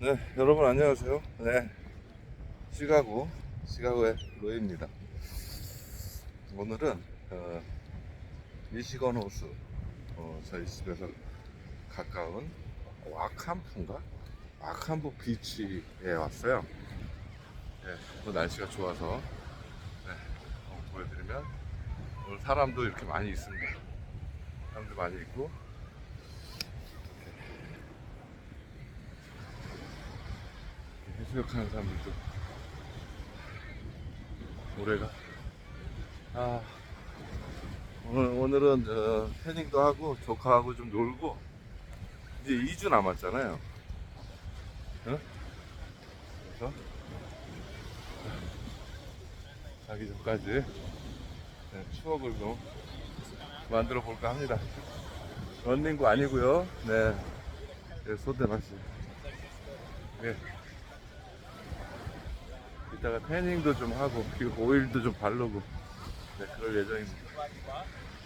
네, 여러분 안녕하세요. 네, 시카고, 시카고의 로이입니다. 오늘은 어, 미시건 호수, 어, 저희 집에서 가까운 와캄프인가? 와캄프 비치에 왔어요. 네, 오늘 날씨가 좋아서 네, 보여드리면 오늘 사람도 이렇게 많이 있습니다. 사람도 많이 있고 해수욕하는 사람들도 올해가 아 오늘 오늘은 어, 태닝도 하고 조카하고 좀 놀고 이제 2주 남았잖아요. 어? 그래서 자기 전까지 네, 추억을 좀 만들어 볼까 합니다. 런닝구 아니고요. 네, 네 소대 낚시. 네. 이따가 태닝도 좀 하고 그리고 오일도 좀 바르고 네, 그럴 예정입니다.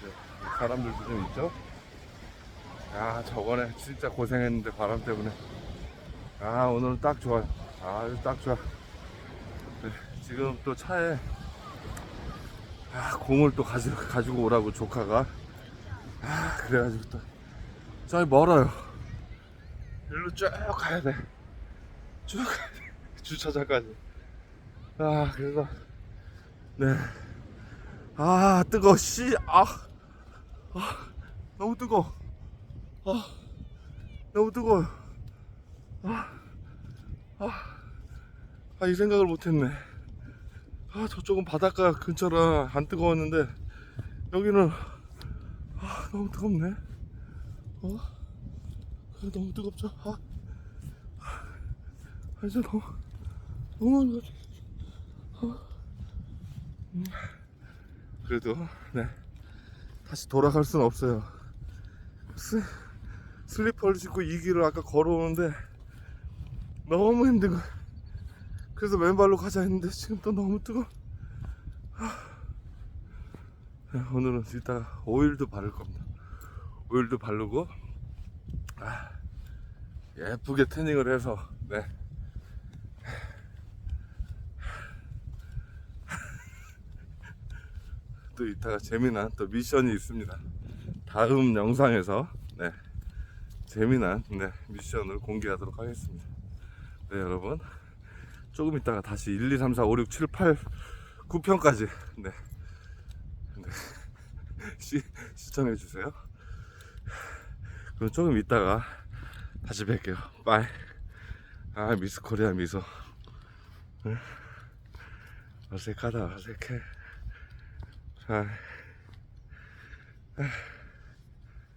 네, 사람들도 좀 있죠? 아 저번에 진짜 고생했는데 바람 때문에 아 오늘은 딱 좋아요. 아딱 좋아. 네, 지금 또 차에 아, 공을 또 가지, 가지고 오라고 조카가 아 그래가지고 또 저기 멀어요. 일로 쭉 가야 돼. 쭉 가야 돼. 주차장까지. 아 그래서 네아 뜨거 씨아. 아, 너무 뜨거 아 너무 뜨거 아아이 생각을 못했네. 아 저쪽은 바닷가 근처라 안 뜨거웠는데 여기는 아 너무 뜨겁네. 어? 아, 너무 뜨겁죠? 아, 아 이제 너무 너무 가 그래도 네 다시 돌아갈 수는 없어요. 스, 슬리퍼를 신고 이 길을 아까 걸어오는데 너무 힘든 거. 그래서 맨발로 가자 했는데 지금 또 너무 뜨거. 네, 오늘은 이따 오일도 바를 겁니다. 오일도 바르고 아, 예쁘게 태닝을 해서 네. 또 이따가 재미난 또 미션이 있습니다. 다음 영상에서 네, 재미난 네, 미션을 공개하도록 하겠습니다. 네 여러분 조금 있다가 다시 1, 2, 3, 4, 5, 6, 7, 8, 9편까지 네, 네. 시, 시청해 주세요. 그럼 조금 있다가 다시 뵐게요. 빠이. 아 미스 코리아 미소. 네. 어색하다 어색해. 아. 아.